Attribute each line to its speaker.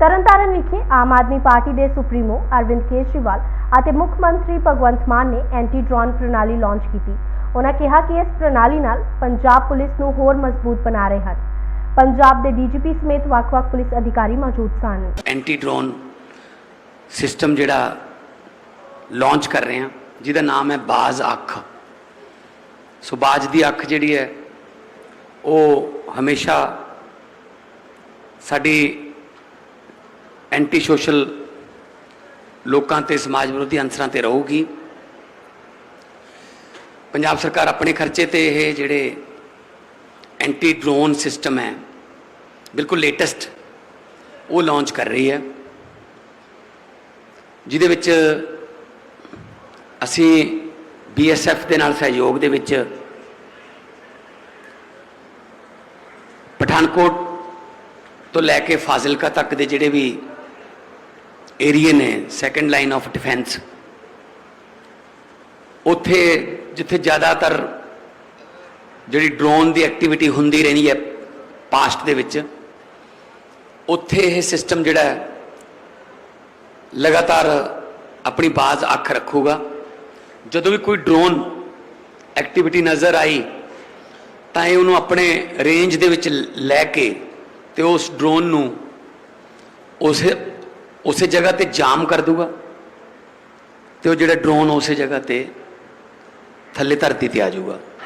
Speaker 1: ਤਰਨਤਾਰਨ ਵਿਖੇ ਆਮ ਆਦਮੀ ਪਾਰਟੀ ਦੇ ਸੁਪਰੀਮੋ ਅਰਵਿੰਦ ਕੇਜਰੀਵਾਲ ਅਤੇ ਮੁੱਖ ਮੰਤਰੀ ਭਗਵੰਤ ਮਾਨ ਨੇ ਐਂਟੀ ਡਰੋਨ ਪ੍ਰਣਾਲੀ ਲਾਂਚ ਕੀਤੀ। ਉਹਨਾਂ ਕਿਹਾ ਕਿ ਇਸ ਪ੍ਰਣਾਲੀ ਨਾਲ ਪੰਜਾਬ ਪੁਲਿਸ ਨੂੰ ਹੋਰ ਮਜ਼ਬੂਤ ਬਣਾ ਰਹੇ ਹਨ। ਪੰਜਾਬ ਦੇ ਡੀਜੀਪੀ ਸਮੇਤ ਵੱਖ-ਵੱਖ ਪੁਲਿਸ ਅਧਿਕਾਰੀ ਮੌਜੂਦ ਸਨ।
Speaker 2: ਐਂਟੀ ਡਰੋਨ ਸਿਸਟਮ ਜਿਹੜਾ ਲਾਂਚ ਕਰ ਰਹੇ ਹਾਂ, ਜਿਹਦਾ ਨਾਮ ਹੈ ਬਾਜ਼ ਅੱਖ। ਸੋ ਬਾਜ਼ ਦੀ ਅੱਖ ਜਿਹੜੀ ਹੈ, ਉਹ ਹਮੇਸ਼ਾ ਸਾਡੀ ਐਂਟੀ ਸੋਸ਼ਲ ਲੋਕਾਂ ਤੇ, ਸਮਾਜ ਵਿਰੋਧੀ ਅੰਸਰਾਂ ਤੇ ਰਹੂਗੀ। ਪੰਜਾਬ ਸਰਕਾਰ ਆਪਣੇ ਖਰਚੇ ਤੇ ਇਹ ਜਿਹੜੇ ਐਂਟੀ ਡਰੋਨ ਸਿਸਟਮ ਹੈ, ਬਿਲਕੁਲ ਲੇਟੈਸਟ ਉਹ ਲਾਂਚ ਕਰ ਰਹੀ ਹੈ। ਜਿਹਦੇ ਵਿੱਚ ਅਸੀਂ ਬੀਐਸਐਫ ਦੇ ਨਾਲ ਸਹਿਯੋਗ ਦੇ ਵਿੱਚ ਪਠਾਨਕੋਟ ਤੋਂ ਲੈ ਕੇ ਫਾਜ਼ਿਲਕਾ ਤੱਕ ਦੇ ਜਿਹੜੇ ਵੀ ਏਰੀਏ ਨੇ ਸੈਕੰਡ ਲਾਈਨ ਆਫ ਡਿਫੈਂਸ ਉੱਥੇ ਜਿੱਥੇ ਜ਼ਿਆਦਾਤਰ ਜਿਹੜੀ ਡਰੋਨ ਦੀ ਐਕਟੀਵਿਟੀ ਹੁੰਦੀ ਰਹਿੰਦੀ ਹੈ ਪਾਸਟ ਦੇ ਵਿੱਚ, ਉੱਥੇ ਇਹ ਸਿਸਟਮ ਜਿਹੜਾ ਲਗਾਤਾਰ ਆਪਣੀ ਬਾਜ਼ ਅੱਖ ਰੱਖੂਗਾ। ਜਦੋਂ ਵੀ ਕੋਈ ਡਰੋਨ ਐਕਟੀਵਿਟੀ ਨਜ਼ਰ ਆਈ, ਤਾਂ ਇਹ ਉਹਨੂੰ ਆਪਣੇ ਰੇਂਜ ਦੇ ਵਿੱਚ ਲੈ ਕੇ ਤੇ ਉਸ ਡਰੋਨ ਨੂੰ ਉਸੇ ਉਸੇ ਜਗ੍ਹਾ ਤੇ ਜਾਮ ਕਰ ਦੂਗਾ ਤੇ ਉਹ ਜਿਹੜਾ ਡਰੋਨ ਉਸੇ ਜਗ੍ਹਾ ਤੇ ਥੱਲੇ ਧਰਤੀ ਤੇ ਆ ਜਾਊਗਾ।